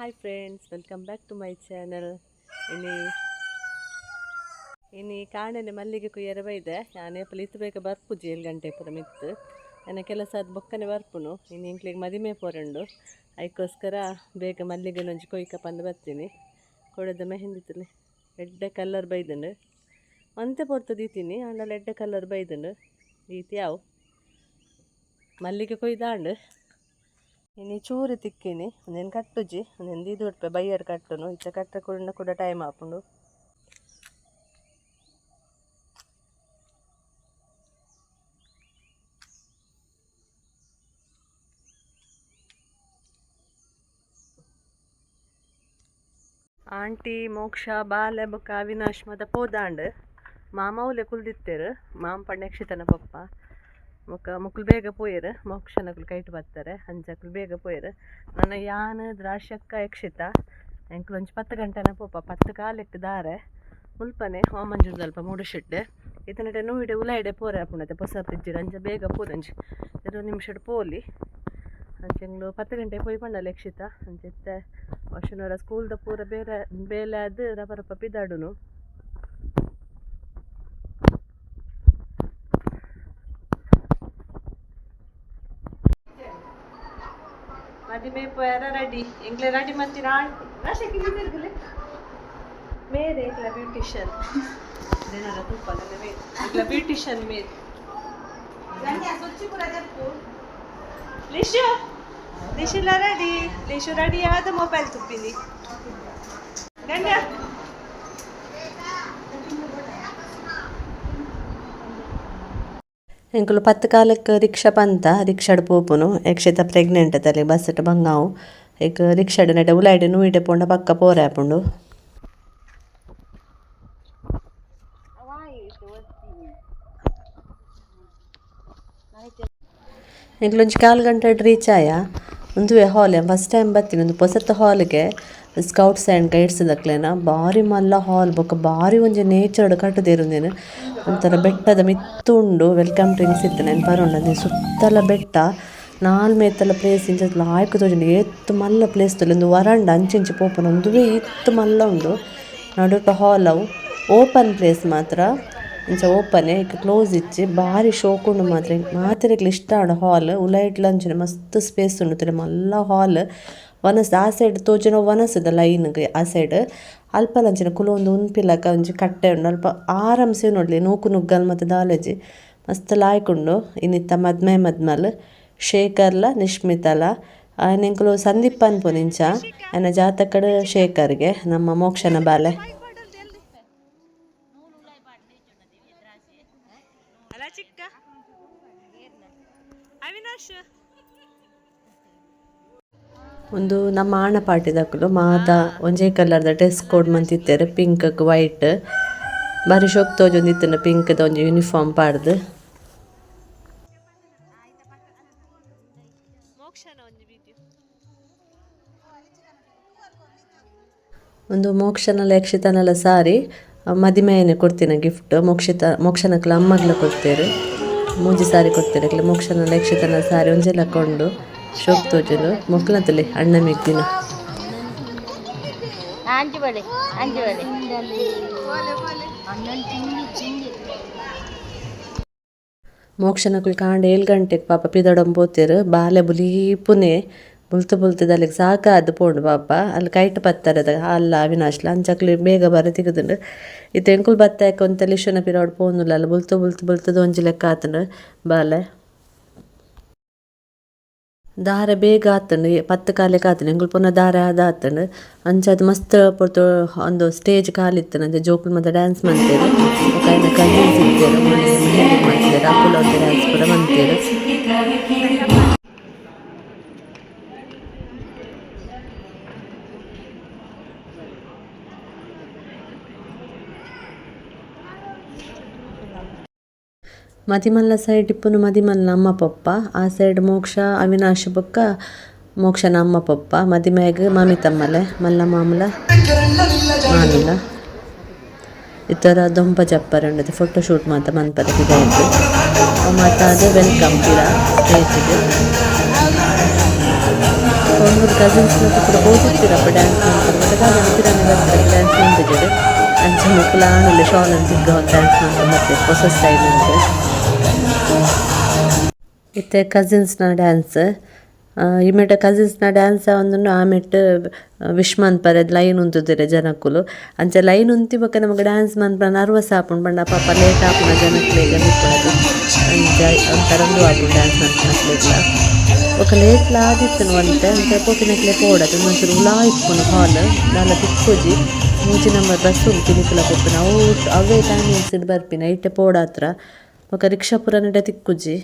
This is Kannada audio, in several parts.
Hi friends welcome back to my channel ಇನಿ ಇನಿ ಕಾಣನೆ ಮಲ್ಲಿಗೆ ಕುಯ್ಯರ ಬೈದೆ ನಾನೇ ಪಲಿತು ಬೇಗ ಬರ್ಪು, ಜೇಲ್ ಗಂಟೆ ಪುರ ಮಿತ್ತು ನನ್ನ ಕೆಲಸ ಅದು ಬೊಕ್ಕನೆ ಬರ್ಪುನು. ಇನ್ನು ಇಂಕ್ಲಿಗೆ ಮದಿಮೆ ಪೋರಂಡು. ಅದಕ್ಕೋಸ್ಕರ ಬೇಗ ಮಲ್ಲಿಗೆ ನೊಂಜಿ ಕೊಯ್ಕ ಬಂದು ಬರ್ತೀನಿ ಕೊಡದ ಮೆಹಂದಿ ತುಲಿ ಎಡ್ಡೆ ಕಲ್ಲರ್ ಬೈದನು. ಮಂತೆ ಪೊರ್ತು ದೀತೀನಿ ಆಂಡಲ ಎಡ್ಡೆ ಕಲ್ಲರ್ ಬೈದನು. ಈತಿ ಯಾವ? ಮಲ್ಲಿಗೆ ಕೊಯ್ದಾಂಡು. ಇನ್ನು ಚೂರು ತಿಕ್ಕಿನಿ ಒಂದೇನು ಕಟ್ಟುಜಿ ಒಂದೇನು ಇದು ಉಡ್ಪೆ ಬೈಯರ್ ಕಟ್ಟುನು ಇಚ್ಚ ಕಟ್ಟ ಕೂಡ ಕೂಡ ಟೈಮ್ ಆಪುಂಡು ಆಂಟಿ ಮೋಕ್ಷ ಬಾಲೆ ಬೊಕ್ಕ ಅವಿನಾಶ್ ಮತ ಪೋದಾಂಡ್ ಮಾಮ ಉಲೆ ಕುಲ್ದಿತ್ತೇರು ಮಾಮ ಪಣ್ಯಕ್ಷಿತನ ಪಪ್ಪ ಮುಕ್ಕ ಮುಕ್ಕಳು ಬೇಗ ಪೋಯರು ಮೋಕ್ಷನಕುಲು ಕೈಟ್ ಬರ್ತಾರೆ ಅಂಚಕ್ಲು ಬೇಗ ಪೋಯರು. ನನ್ನ ಯಾನ್ ದ್ರಾಕ್ಷಕ್ಕ ಯಕ್ಷಿತ ಒಂಜಿ ಪತ್ತು ಗಂಟೆನ ಪೋಪ, ಪತ್ತು ಕಾಲಕ್ಕೆ ದಾರೆ. ಮುಲ್ಪನೆ ಹೋಮಂಜುನ್ ಸ್ವಲ್ಪ ಮೂಡುಶಿಡ್ಡೆ ಇತನಡೆ ನೂಯಿಡೆ ಉಲಾಯಿಡೆ ಪೋರೆ ಆಪುಣತೆ ಹೊಸ ಫ್ರಿಜ್ಜಿಡ್ ಅಂಚ ಬೇಗ ಪೋದಂಜಿ ಎರಡು ನಿಮಿಷಡ್ ಪೋಲಿ. ಅಂಚೆಂಗ್ಲು ಪತ್ತು ಗಂಟೆ ಪೋಯಿ ಪಂಡಲ್ಲ ಯಕ್ಷಿತ. ಅಂಚೆತ್ತೆ ಸ್ಕೂಲ್ ದ ಪೂರ ಬೇರೆ ಬೇಲೆ ಅದು ರಪ ರಪ ಪಿದಾಡುನು. ಮದುವೆ ಪೋಯಾರ ರೆಡಿ ಎಂಗ್ಲೆ ರೆಡಿ ಮತ್ತಿ ರಾಶಕ್ಕೆ ತಿರುಗಲೆ ಮೇರೆ ಎಂಗ್ಲ ಬ್ಯೂಟಿಷಿಯನ್ ದಿನದ ತುಪ್ಪಲ್ಲ ಮೇರೆ ಎಂಗ್ಲ ಬ್ಯೂಟಿಷಿಯನ್ ಮೇರೆ ಲಿಶು ಲಿಶುಲ ರೆಡಿ ಲಿಶು ರೆಡಿ ಆದ ಮೊಬೈಲ್ ತುಪ್ಪಿನಿ ಗಂಡ ಎಂಕುಲು ಪತ್ತು ಕಾಲಕ್ಕೆ ರಿಕ್ಷಾ ಪಂತ ರಿಕ್ಷಾಡ್ ಪೋಪುನು ಯಕ್ಷಿತ ಪ್ರೆಗ್ನೆಂಟ್ ತಲೆ ಬಸ್ಸಟ್ ಬಂಗಾವು ಈಗ ರಿಕ್ಷಾಡ್ ನೆಟ ಉಲಾಯ್ಡೆ ನೂಯಿಡೆ ಪೋಂಡ ಪಕ್ಕ ಪೋರೆ ಆಪುಂಡು ಎಂಕ್ಲೊಂಜಿ ಕಾಲು ಗಂಟೆ ರೀಚ್ ಆಯ ಒಂದುವೆ ಹಾಲ್ ಫಸ್ಟ್ ಟೈಮ್ ಬರ್ತೀನಿ ಒಂದು ಹೊಸತ ಹಾಲ್ಗೆ ಸ್ಕೌಟ್ಸ್ ಆ್ಯಂಡ್ ಗೈಡ್ಸ್ ದಕ್ಲೆನ ಬಾರಿ ಮಲ್ಲ ಹಾಲ್ ಬೊಕ್ಕ ಬಾರಿ ಒಂಜಿ ನೇಚರ್ಡ್ ಕಟ್ಟುದೇರುಂದೇನು ಒಂಥರ ಬೆಟ್ಟದ ಮಿತ್ತುಂಡು ವೆಲ್ಕಮ್ ಡ್ರಿಂಕ್ಸ್ ಇತ್ತು ನೆನ್ ಬರೋಣ. ಸುತ್ತಲ ಬೆಟ್ಟ, ನಾಲ್ ಮೇತ್ತಲ ಪ್ಲೇಸ್ ಇಂಚ ಲಾಯ್ಕ್ ತೋಜುಂಡು. ಏತ್ತು ಮಲ್ಲ ಪ್ಲೇಸ್ ತೊಲೆ. ಒಂದು ವರಂಡ ಅಂಚಿಂಚಿ ಪೋಪುನ. ಒಂದುವೆ ಇತ್ತು ಮಲ್ಲ ಉಂಡು. ನಡುಕ ಹಾಲ್ ಅವು. ಓಪನ್ ಪ್ಲೇಸ್ ಮಾತ್ರ. ಇಂಚ ಓಪನ್ ಇಕ್ಕ ಕ್ಲೋಸ್ ಇಚ್ಚಿ. ಬಾರಿ ಶೋಕುಂಡು ಮಾತ್ರ. ಮಾತೆರೆಗ್ಲ ಇಷ್ಟ ಆಡ ಹಾಲ್ ಉಲೈಟ್ಲ ಅಂಚಿನ ಮಸ್ತ್ ಸ್ಪೇಸ್ ಉಂಡು ತುಲೆ. ಮಲ್ಲ ಹಾಲ್ ವನಸ್ ಆ ಸೈಡ್ ತೋಜುನ ವನಸದ ಲೈನ್ಗ್ ಆ ಸೈಡ್ ಅಲ್ಪಲಂಚಿನ ಕುಲೊಂದು ಉನ್ಪಿಲಕ ಒಂಜಿ ಕಟ್ಟೆ ಉಂಡು. ಅಲ್ಪ ಆರಾಮ್ಸೆ ನೋಡ್ಲಿ, ನೂಕು ನುಗ್ಗಲ್ ಮತ್ತು ದಾಲಜಿ. ಮಸ್ತ್ ಲಾಯ್ಕುಂಡು. ಇನ್ನಿತ್ತ ಮದ್ಮೆ ಮದ್ಮಲ್, ಶೇಖರ್ಲ ನಿಶ್ಮಿತಲ ಆಯ್ನೆಂಕುಲು ಸಂದೀಪ್ ಅನ್ಪುನಿಂಚ ಆಯ್ನ ಜಾತಕಡ್ ಶೇಖರ್ಗೆ, ನಮ್ಮ ಮೋಕ್ಷನ ಬಾಲೆ. ಅವಿನಾಶ್. ಒಂದು ನಮ್ಮ ಆಣ ಪಾಟಿದಕ್ಕಲು ಮಾತ ಒಂಜೆ ಕಲರ್ದ ಡ್ರೆಸ್ ಕೋಡ್ ಮಂತಿತ್ತೆರ್ ಪಿಂಕ್ ವೈಟ್ ಬಾರಿ ಶೋಕ್ ಪಿಂಕ್ ದ ಒಂಜಿ ಯೂನಿಫಾರ್ಮ್ ಪಾಡ್ದ್. ಒಂದು ಮೋಕ್ಷನ ಯಕ್ಷಿತನಲ ಸಾರಿ ಮದಿಮೆಯನ್ನು ಕೊಡ್ತೀನಿ ಗಿಫ್ಟ್ ಮೋಕ್ಷಿತ ಮೋಕ್ಷನಕ್ಲ ಅಮ್ಮಗ್ಲ ಕೊಡ್ತೇವೆ ಮೂಜಿ ಸಾರಿ ಕೊಡ್ತೇನೆ ಮೋಕ್ಷನ ಯಕ್ಷಿತನ ಸಾರಿ ಒಂಜೆಲ್ಲ ಕೊಂಡು. ಶೋಕ್ ತೋಜುನು ಮೊಕ್ಲಂತಲೆ ಅಣ್ಣ ಮಿಗ್ದಿನ. ಮೋಕ್ಷನ ಬಳೆ ಅಂಜು ಬಳೆ ಮೋಕ್ಷನಕುಲ್ ಕಾಂಡ ಏಳು ಗಂಟೆಗೆ ಪಾಪ ಪಿದಡಂ ಪೋತೇರು ಬಾಲೆ ಬುಲೀಪುನೆ ಬುಲ್ತು ಬುಲ್ತದ ಅಲ್ಲಿಗೆ ಸಾಕಾದ ಪೋಂಡು ಪಾಪ. ಅಲ್ಲಿ ಕೈಟ್ ಬತ್ತಾರದ ಅಲ್ಲ ಅವಿನಾಶ್ಲ ಅಂಚಕ್ಲಿ ಬೇಗ ಬರ ತೆಗೆದುಂಡು. ಇದು ಎಂಕುಲ್ ಬತ್ತಾಕ ಒಂತ ಲಿಶುನ ಪಿರಾಡ್ ಪೋನುಲ್ಲ. ಅಲ್ಲ ಬುಲ್ತು ಬುಲ್ತು ಬುಲ್ತದ ಒಂಜಿ ಲೆಕ್ಕ ಆತನು ಬಾಲೆ. ದಾರ ಬೇಗ ಆತಂಡ್ ಪತ್ತು ಕಾಲೆಕ ಆತುಂಡು ಎಂಕುಲು ಪುನಃ ದಾರ ಆದ ಆತುಂಡು ಅಂಚ ಮಸ್ತ್ ಪೊರ್ತು ಒಂದು ಸ್ಟೇಜ್ ಕಾಲಿತ್ತನ ಅಂಚ ಜೋಕುಲ್ ಮತ್ತೆ ಡ್ಯಾನ್ಸ್ ಮಂತೇರು ಕೈನ ಕಜಿನ್ಸ್ ಇತ್ತೇರು ಅಕ್ಕುಲ ಒಂದು ಡ್ಯಾನ್ಸ್ ಕೂಡ ಮಂತೇರು ಮದಿಮಲ್ಲ ಸೈಡ್ ಇಪ್ಪುನು ಮದಿಮಲ್ಲ ಅಮ್ಮ ಪಪ್ಪ ಆ ಸೈಡ್ ಮೋಕ್ಷ, ಅವಿನಾಶ ಬೊಕ್ಕ ಮೋಕ್ಷನ ಅಮ್ಮ ಪಪ್ಪ ಮದಿಮೆಗ್ ಮಾಮಿ ತಮ್ಮಲೆ, ಮಲ್ಲ ಮಾಮಲ ಮಾಮಿಲ ಇತರ ದೊಂಪ ಜಪ್ಪರಂಡದೆ ಫೋಟೋ ಶೂಟ್ ಮಾತ ಮನ್ಪದ ಇದಾಯ್ತು ಮಾತ ಅದೇ ವೆಲ್ಕಮ್ ಪಿರ ಸ್ಟೇಜಿಗೆ ಒಂದು ಕಸಿನ್ಸ್ ಕೂಡ ಹೋಗುತ್ತೀರಪ್ಪ ಡ್ಯಾನ್ಸ್ ಮಾಡ್ತಾರೆ ಡ್ಯಾನ್ಸ್ ಮಾಡ್ತಿದ್ದಾರೆ. ಅಂಚೆ ಮಕ್ಕಳು ಆಮೇಲೆ ಶಾಲ್ ಸಿಗ್ಗ ಡ್ಯಾನ್ಸ್ ಮಾಡ್ತಾರೆ ಹೊಸ ಸ್ಟೈಲ್ ಅಂತ. ഇത്തെ കസിൻസിന ಡ್ಯಾನ್ಸ್ ಇಮೆಟ ಕಸಿನ್ಸ್ನ ಡ್ಯಾನ್ಸ್ ಆವೊಂದುಂಡು ಆಮೆಟ್ ವಿಶ್ ಮನ್ಪರೆದ್ ಲೈನ್ ಉಂತುದುರೆ ಜನಕ್ಕುಲು ಅಂಚ ಲೈನ್ ಉಂತಿ ಬೊಕ ನಮಕ್ ಡ್ಯಾನ್ಸ್ ಮನ್ಪರ ನರ್ವಸ್ ಆಪುಂಡು ಪಂಡ ಪಾಪ ಲೇಟ್ ಆಪುನ ಜನಕ್ಲೆಗ್ ಹಿಪ್ಪದು ಅಂಚ ಒಂಥರ ಉಂದು ಆಪುಂಡು ಡ್ಯಾನ್ಸ್ ಮನ್ಪನಕ್ಲೆಗ್ಲ ಬೊಕ ಲೇಟ್ ಲಾದಿತ್ತುನು ಒಂತೆ ಅಂಚ ಪೋಪಿನಕ್ಲೆ ಪೋಡದು. ಒಂಚೂರು ಉಲಾ ಇಪ್ಪುನು ಹಾಲ್ ದಾಲ ತಿಕ್ಕುಜಿ. ಮೂಜಿ ನಂಬರ್ ಬಸ್ ಉಂಟು ತಿನಿಕುಲ ಕೊಪ್ಪುನ. ಅವು ಅವೇ ಟೈಮಿಂಗ್ಸ್ ಬರ್ಪಿನ, ಇಟ್ಟೆ ಪೋಡ ಹತ್ರ ಬೊಕ ರಿಕ್ಷಾ ಪುರ ನೆಟ ತಿಕ್ಕುಜಿ.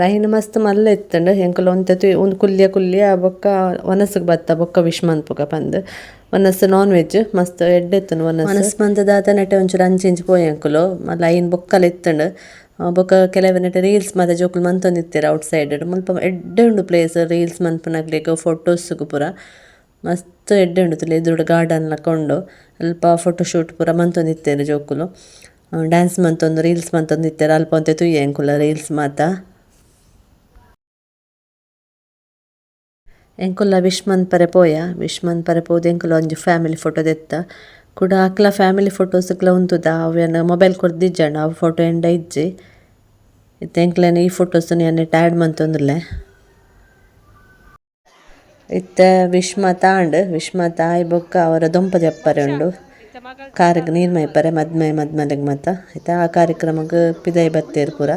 ಲೈನ್ ಮಸ್ತ್ ಮಲ್ಲ ಇತ್ತಂಡ. ಎಂಕುಲು ಒಂತೆ ಒಂದು ಕುಲ್ಯ ಕುಲ್ಯ ಬೊಕ್ಕ ಒನಸ್ಗೆ ಬತ್ತ. ಬೊಕ್ಕ ವಿಶ್ ಮನ್ಪುಗ ಪಂದ್. ಒನಸ್ ನಾನ್ ವೆಜ್ ಮಸ್ತ್ ಎಡ್ಡೆತ್ತನು ವನಸ್ ಮಂತ್ ದಾತ ನೆಟ್ಟೆ ಒಂಚೂರು ಅಂಚಿ ಇಂಚಿ ಪೋಯ್ ಎಂಕುಲು ಲೈನ್ ಬೊಕ್ಕಲ್ ಇತ್ತಂಡ್. ಬೊಕ್ಕ ಕೆಲವು ನೆಟ್ಟೆ ರೀಲ್ಸ್ ಮಾತ ಜೋಕುಲು ಮಂತೊಂದಿತ್ತೀರ ಔಟ್ ಸೈಡ್ ಮುಲ್ಪ ಎಡ್ಡೆ ಉಂಡು ಪ್ಲೇಸ್ ರೀಲ್ಸ್ ಮನ್ಪುನಕ್ಲೆಗ್ ಫೋಟೋಸ್ಗ್ ಪೂರ. ಮಸ್ತ್ ಎಡ್ಡೆ ಉಂಡು ತುಲೆ ಎದುರುಡು ಗಾರ್ಡನ್ ಲಕ ಉಂಡು ಅಲ್ಪ ಫೋಟೋಶೂಟ್ ಪೂರ ಮಂತೊಂದಿತ್ತೇರು ಜೋಕುಲು. ಡ್ಯಾನ್ಸ್ ಮಂತೊಂದು ರೀಲ್ಸ್ ಮಂತೊಂದಿತ್ತೇರು ಅಲ್ಪ ಒಂತೆ ತುಯ್ಯ ಎಂಕುಲ ರೀಲ್ಸ್ ಮಾತ. ಎಂಕುಲ್ಲ ವಿಶ್ ಮನ್ಪರೆ ಪೋಯ ವಿಶ್ ಮನ್ಪರೆ ಪೋದು ಎಂಕುಲ ಒಂಜಿ ಫ್ಯಾಮಿಲಿ ಫೋಟೋ ದೆತ್ತ. ಕುಡ ಅಕ್ಲ ಫ್ಯಾಮಿಲಿ ಫೋಟೋಸ್ಗ್ಲ ಉಂತುದ ಅವೇನು ಮೊಬೈಲ್ ಕೊರ್ದಿಜ್ಜಂಡ ಅವು ಫೋಟೋ ಎಂಡ ಇಜ್ಜಿ. ಇತ್ತೆ ಎಂಕ್ಲೆನ ಈ ಫೋಟೋಸ್ ಎನ್ನೆ ಟ್ಯಾಡ್ ಮಂತೊಂದುಲ್ಲೆ ಇತ್ತೆ ವಿಶ್ ಮಾತ ಆಂಡ್ ವಿಶ್ ಮಾತ ಆಯ್ ಬೊಕ್ಕ ಅವರ ದೊಂಪ ಅಪ್ಪರೆ ಉಂಡು. ಕಾರಿಗೆ ನೀರು ಮೈಪರೆ ಮದ್ಮೆ ಮದ್ಮಲೆಗ್ ಮಾತ ಆಯ್ತಾ ಆ ಕಾರ್ಯಕ್ರಮಗ್ ಪಿದೈ ಬತ್ತೇರು ಪೂರ.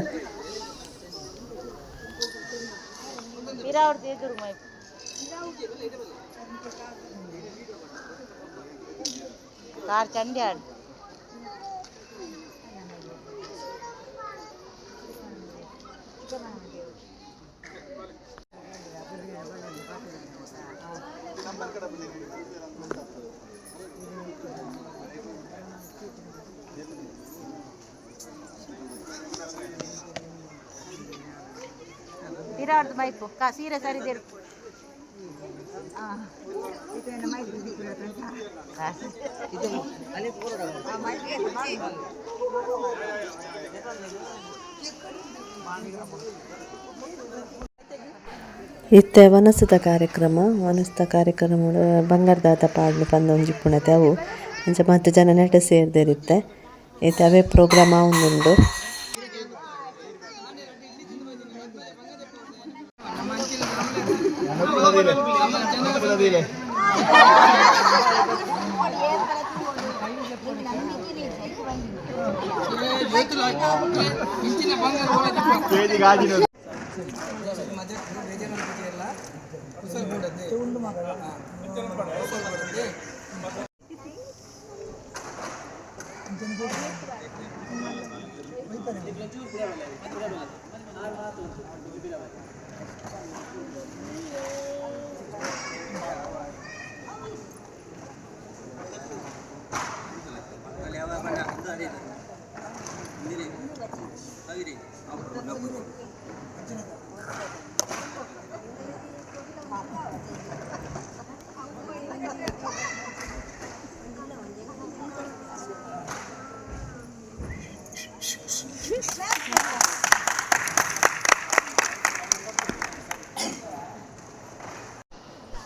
ಪಿರಾವ್ರದ್ದು ಎದುರು ಮೈ ಕಾರ್ ಚಂಡಿ ಆಡ್ ಪಿರಾವ್ರದ್ದು ಮೈಪು ಕಾ ಸೀರೆ ಸರಿದೇರು ಇತ್ತೆ ವನಸದ ಕಾರ್ಯಕ್ರಮ ವನಸದ ಕಾರ್ಯಕ್ರಮ ಬಂಗಾರದಾತ ಪಾಡ್ಲು ಪಂದ ಒಂಜಿ ಪುಣತೆ ಅವು. ಅಂಚ ಮತ್ತೆ ಜನ ನೆಟ ಸೇರ್ದಿರುತ್ತೆ. ಇತ್ತೆ ಅವೇ ಪ್ರೋಗ್ರಾಮ್ ಆವೊಂದುಂಡು தெரியல కేజీ కాజీ ಮಧ್ಯ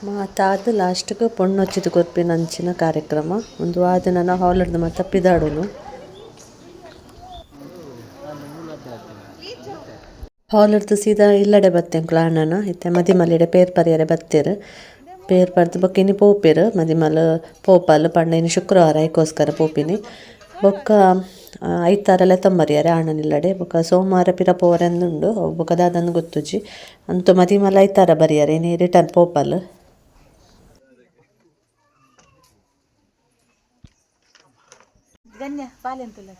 ಮಾತಾದ ಲಾಸ್ಟ್ಗೆ ಪೊಣ್ಣು ಹಚ್ಚಿದ ಕೊರ್ಪಿನ ಅಂಚಿನ ಕಾರ್ಯಕ್ರಮ. ಒಂದು ಆದ ನನ್ನ ಮತ್ತೆ ಮಾತ ಹಾಲ್ ಹಿಡ್ದು ಸೀದಾ ಇಲ್ಲಡೆ ಬತ್ತೆ ಕ್ಲಾಣನ ಇತ್ತೆ ಮದಿಮಲಿಡೆ ಪೇರ್ ಪರಿಯರೆ ಬತ್ತೇರು ಪೇರ್ ಪರ್ದು ಬೊಕ್ಕ ಇನಿ ಮದಿಮಲ್ ಪೋಪಲ್ ಪಣ್ಣಿನ ಶುಕ್ರವಾರ ಐಕೋಸ್ಕರ ಪೋಪಿನಿ. ಬೊಕ್ಕ ಐತಾರಲ್ಲ ತಂಬರಿಯಾರೆ ಆಣನಿಲ್ಲಡೆ ಬೊಕ್ಕ ಸೋಮವಾರ ಪಿರ ಪೋರೆಂದುಂಡು ಬೊಕ್ಕ ದಾದಂದು ಗೊತ್ತುಜಿ ಮದಿ ಮದಿಮಲ ಐತಾರ ಬರಿಯರೆ. ನೀ ರಿಟರ್ನ್ ಪೋಪಲ್. गण्य पालेन तुला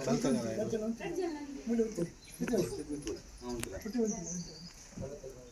चल चल 不对不对